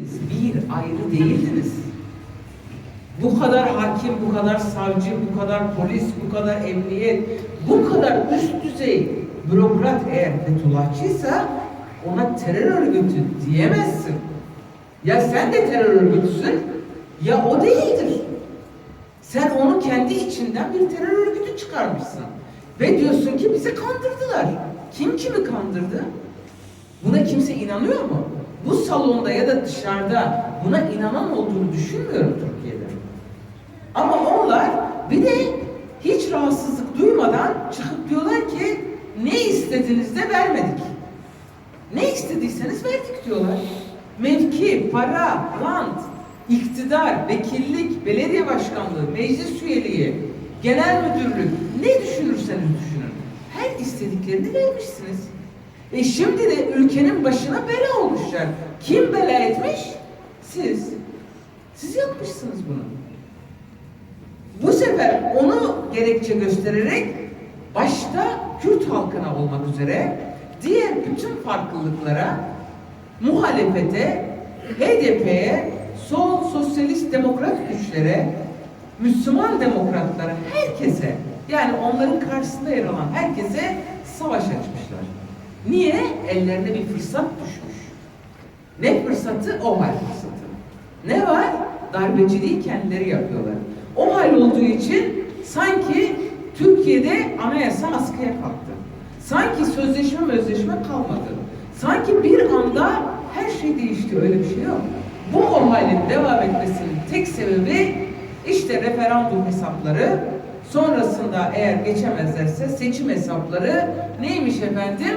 bir ayrı değildiniz. Bu kadar hakim, bu kadar savcı, bu kadar polis, bu kadar emniyet, bu kadar üst düzey bürokrat eğer Fethullahçıysa ona terör örgütü diyemezsin. Ya sen de terör örgütüsün ya o değildir. Sen onu kendi içinden bir terör örgütü çıkarmışsın. Ve diyorsun ki bizi kandırdılar. Kim kimi kandırdı? Buna kimse inanıyor mu? Bu salonda ya da dışarıda buna inanan olduğunu düşünmüyorum Türkiye'de. Ama onlar bir de hiç rahatsızlık duymadan çıkıp diyorlar ki ne istediniz de vermedik. Ne istediyseniz verdik diyorlar. Mevki, para, rant, iktidar, vekillik, belediye başkanlığı, meclis üyeliği, genel müdürlük ne düşünürseniz düşünün. Her istediklerini vermişsiniz. E şimdi de ülkenin başına bela olmuşlar. Kim bela etmiş? Siz. Siz yapmışsınız bunu. Bu sefer onu gerekçe göstererek başta Kürt halkına olmak üzere diğer bütün farklılıklara, muhalefete, HDP'ye, sol sosyalist demokrat güçlere, Müslüman demokratlara, herkese yani onların karşısında yer alan herkese savaş açmışlar. Niye? Ellerine bir fırsat düşmüş. Ne fırsatı? O hal fırsatı. Ne var? Darbeciliği kendileri yapıyorlar. O hal olduğu için sanki Türkiye'de anayasa askıya kalktı. Sanki sözleşme özleşme kalmadı. Sanki bir anda her şey değişti. Öyle bir şey yok. Bu o halin devam etmesinin tek sebebi işte referandum hesapları, sonrasında eğer geçemezlerse seçim hesapları neymiş efendim?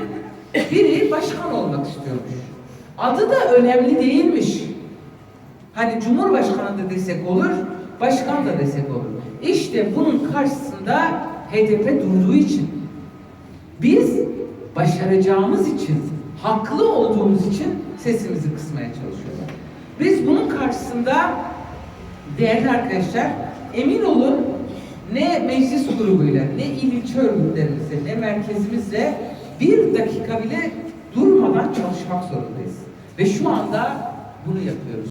Biri başkan olmak istiyormuş. Adı da önemli değilmiş. Hani Cumhurbaşkanı da desek olur, başkan da desek olur. İşte bunun karşısında HDP durduğu için, biz başaracağımız için, haklı olduğumuz için sesimizi kısmaya çalışıyorlar. Biz bunun karşısında değerli arkadaşlar, emin olun ne meclis grubuyla, ne il ilçe örgütlerimizle, ne merkezimizle bir dakika bile durmadan çalışmak zorundayız. Ve şu anda bunu yapıyoruz.